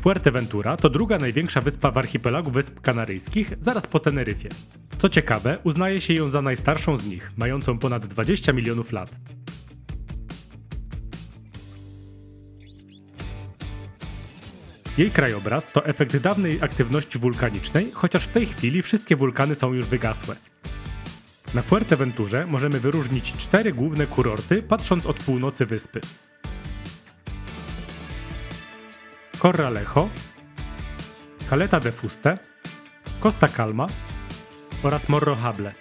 Fuerteventura to druga największa wyspa w archipelagu Wysp Kanaryjskich, zaraz po Teneryfie. Co ciekawe, uznaje się ją za najstarszą z nich, mającą ponad 20 milionów lat. Jej krajobraz to efekt dawnej aktywności wulkanicznej, chociaż w tej chwili wszystkie wulkany są już wygasłe. Na Fuerteventurze możemy wyróżnić cztery główne kurorty, patrząc od północy wyspy. Corralejo, Caleta de Fuste, Costa Calma oraz Morro Hable.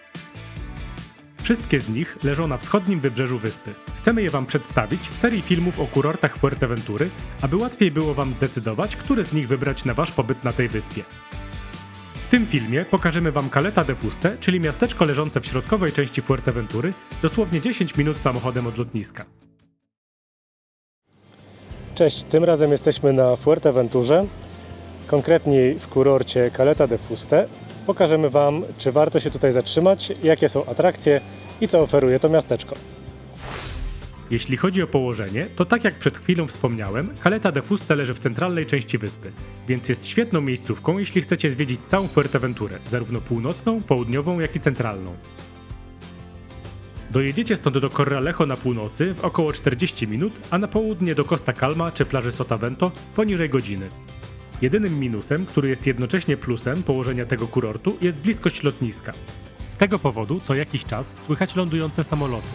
Wszystkie z nich leżą na wschodnim wybrzeżu wyspy. Chcemy je Wam przedstawić w serii filmów o kurortach Fuerteventury, aby łatwiej było Wam zdecydować, który z nich wybrać na Wasz pobyt na tej wyspie. W tym filmie pokażemy Wam Caleta de Fuste, czyli miasteczko leżące w środkowej części Fuerteventury, dosłownie 10 minut samochodem od lotniska. Cześć, tym razem jesteśmy na Fuerteventurze, konkretniej w kurorcie Caleta de Fuste. Pokażemy Wam, czy warto się tutaj zatrzymać, jakie są atrakcje i co oferuje to miasteczko. Jeśli chodzi o położenie, to tak jak przed chwilą wspomniałem, Caleta de Fuste leży w centralnej części wyspy, więc jest świetną miejscówką, jeśli chcecie zwiedzić całą Fuerteventurę, zarówno północną, południową, jak i centralną. Dojedziecie stąd do Corralejo na północy w około 40 minut, a na południe do Costa Calma czy plaży Sotavento poniżej godziny. Jedynym minusem, który jest jednocześnie plusem położenia tego kurortu, jest bliskość lotniska. Z tego powodu co jakiś czas słychać lądujące samoloty.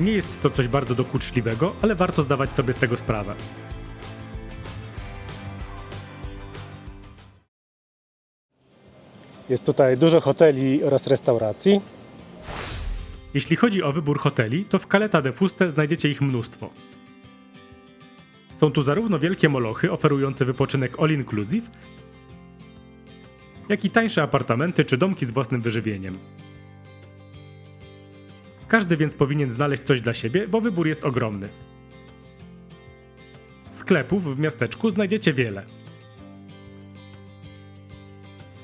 Nie jest to coś bardzo dokuczliwego, ale warto zdawać sobie z tego sprawę. Jest tutaj dużo hoteli oraz restauracji. Jeśli chodzi o wybór hoteli, to w Caleta de Fuste znajdziecie ich mnóstwo. Są tu zarówno wielkie molochy oferujące wypoczynek all inclusive, jak i tańsze apartamenty czy domki z własnym wyżywieniem. Każdy więc powinien znaleźć coś dla siebie, bo wybór jest ogromny. Sklepów w miasteczku znajdziecie wiele.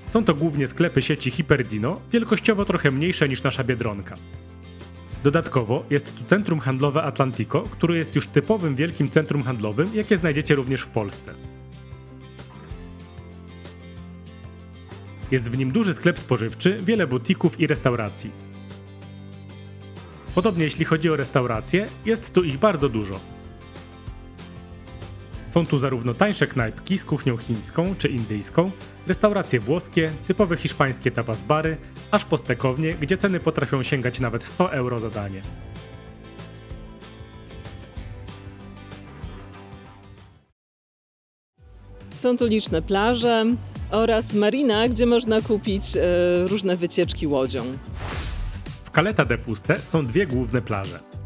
Są to głównie sklepy sieci Hyperdino, wielkościowo trochę mniejsze niż nasza Biedronka. Dodatkowo jest tu centrum handlowe Atlantico, które jest już typowym wielkim centrum handlowym, jakie znajdziecie również w Polsce. Jest w nim duży sklep spożywczy, wiele butików i restauracji. Podobnie jeśli chodzi o restauracje, jest tu ich bardzo dużo. Są tu zarówno tańsze knajpki z kuchnią chińską czy indyjską, restauracje włoskie, typowe hiszpańskie tapas bary, aż po stekownie, gdzie ceny potrafią sięgać nawet 100 euro za danie. Są tu liczne plaże oraz marina, gdzie można kupić e, różne wycieczki łodzią. W Caleta de Fuste są dwie główne plaże.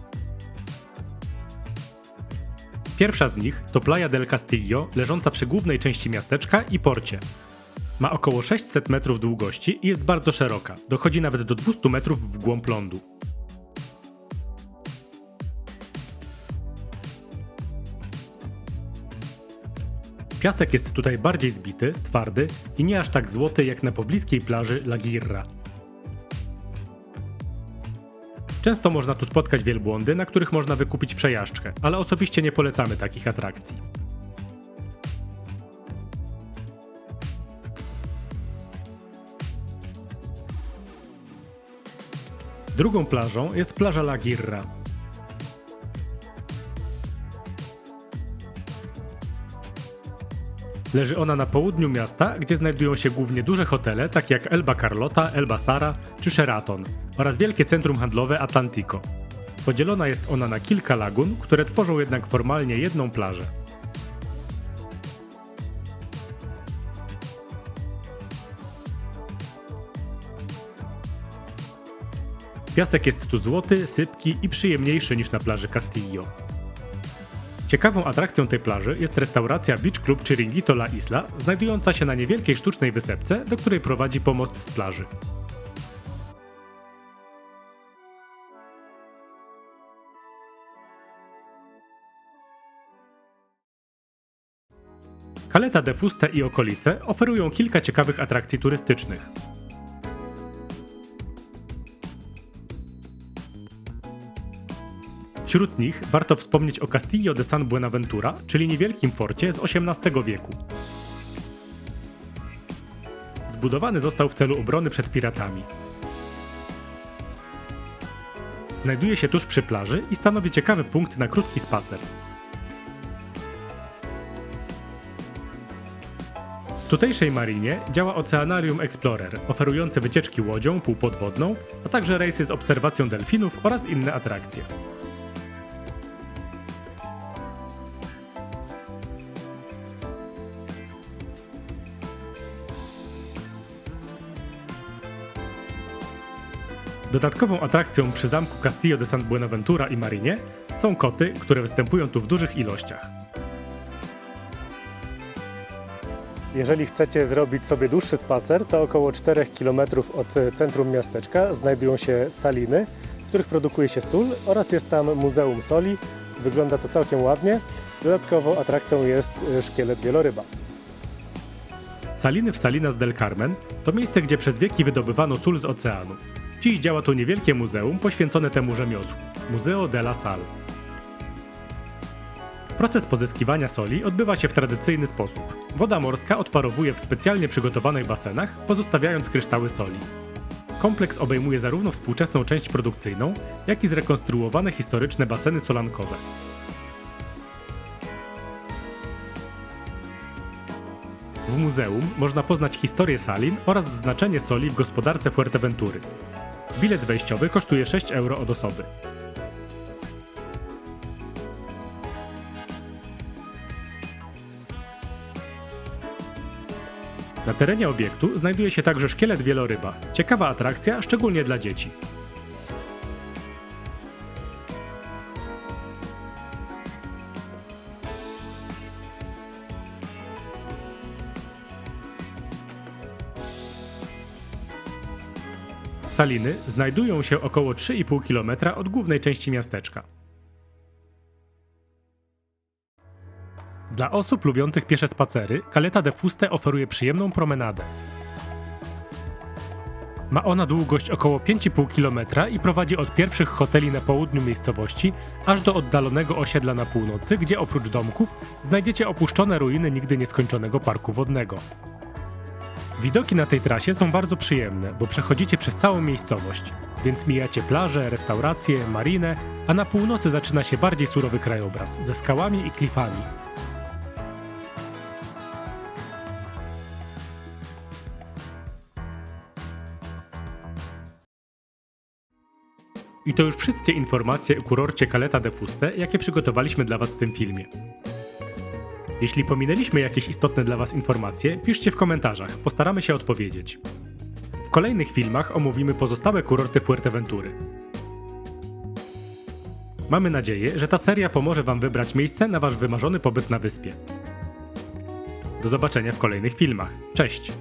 Pierwsza z nich to Playa del Castillo, leżąca przy głównej części miasteczka i porcie. Ma około 600 metrów długości i jest bardzo szeroka, dochodzi nawet do 200 metrów w głąb lądu. Piasek jest tutaj bardziej zbity, twardy i nie aż tak złoty jak na pobliskiej plaży La Girra. Często można tu spotkać wielbłądy, na których można wykupić przejażdżkę, ale osobiście nie polecamy takich atrakcji. Drugą plażą jest plaża La Girra. Leży ona na południu miasta, gdzie znajdują się głównie duże hotele, takie jak Elba Carlota, Elba Sara czy Sheraton oraz wielkie centrum handlowe Atlantico. Podzielona jest ona na kilka lagun, które tworzą jednak formalnie jedną plażę. Piasek jest tu złoty, sypki i przyjemniejszy niż na plaży Castillo. Ciekawą atrakcją tej plaży jest restauracja Beach Club Chiringuito La Isla, znajdująca się na niewielkiej sztucznej wysepce, do której prowadzi pomost z plaży. Caleta de Fuste i okolice oferują kilka ciekawych atrakcji turystycznych. Wśród nich warto wspomnieć o Castillo de San Buenaventura, czyli niewielkim forcie z XVIII wieku. Zbudowany został w celu obrony przed piratami. Znajduje się tuż przy plaży i stanowi ciekawy punkt na krótki spacer. W tutejszej marinie działa Oceanarium Explorer, oferujące wycieczki łodzią półpodwodną, a także rejsy z obserwacją delfinów oraz inne atrakcje. Dodatkową atrakcją przy zamku Castillo de San Buenaventura i Marinie są koty, które występują tu w dużych ilościach. Jeżeli chcecie zrobić sobie dłuższy spacer, to około 4 km od e, centrum miasteczka znajdują się saliny, w których produkuje się sól oraz jest tam Muzeum Soli. Wygląda to całkiem ładnie. Dodatkowo atrakcją jest e, szkielet wieloryba. Saliny w Salinas del Carmen to miejsce, gdzie przez wieki wydobywano sól z oceanu. Dziś działa tu niewielkie muzeum poświęcone temu rzemiosłu Museo de la Sal. Proces pozyskiwania soli odbywa się w tradycyjny sposób. Woda morska odparowuje w specjalnie przygotowanych basenach, pozostawiając kryształy soli. Kompleks obejmuje zarówno współczesną część produkcyjną, jak i zrekonstruowane historyczne baseny solankowe. W muzeum można poznać historię salin oraz znaczenie soli w gospodarce Fuerteventury. Bilet wejściowy kosztuje 6 euro od osoby. Na terenie obiektu znajduje się także szkielet wieloryba. Ciekawa atrakcja, szczególnie dla dzieci. Saliny znajdują się około 3,5 km od głównej części miasteczka. Dla osób lubiących piesze spacery, Caleta de Fuste oferuje przyjemną promenadę. Ma ona długość około 5,5 km i prowadzi od pierwszych hoteli na południu miejscowości, aż do oddalonego osiedla na północy, gdzie oprócz domków znajdziecie opuszczone ruiny nigdy nieskończonego parku wodnego. Widoki na tej trasie są bardzo przyjemne, bo przechodzicie przez całą miejscowość, więc mijacie plaże, restauracje, marinę, a na północy zaczyna się bardziej surowy krajobraz ze skałami i klifami. I to już wszystkie informacje o kurorcie Caleta de Fuste, jakie przygotowaliśmy dla Was w tym filmie. Jeśli pominęliśmy jakieś istotne dla Was informacje, piszcie w komentarzach, postaramy się odpowiedzieć. W kolejnych filmach omówimy pozostałe kurorty Fuerteventury. Mamy nadzieję, że ta seria pomoże Wam wybrać miejsce na Wasz wymarzony pobyt na wyspie. Do zobaczenia w kolejnych filmach. Cześć!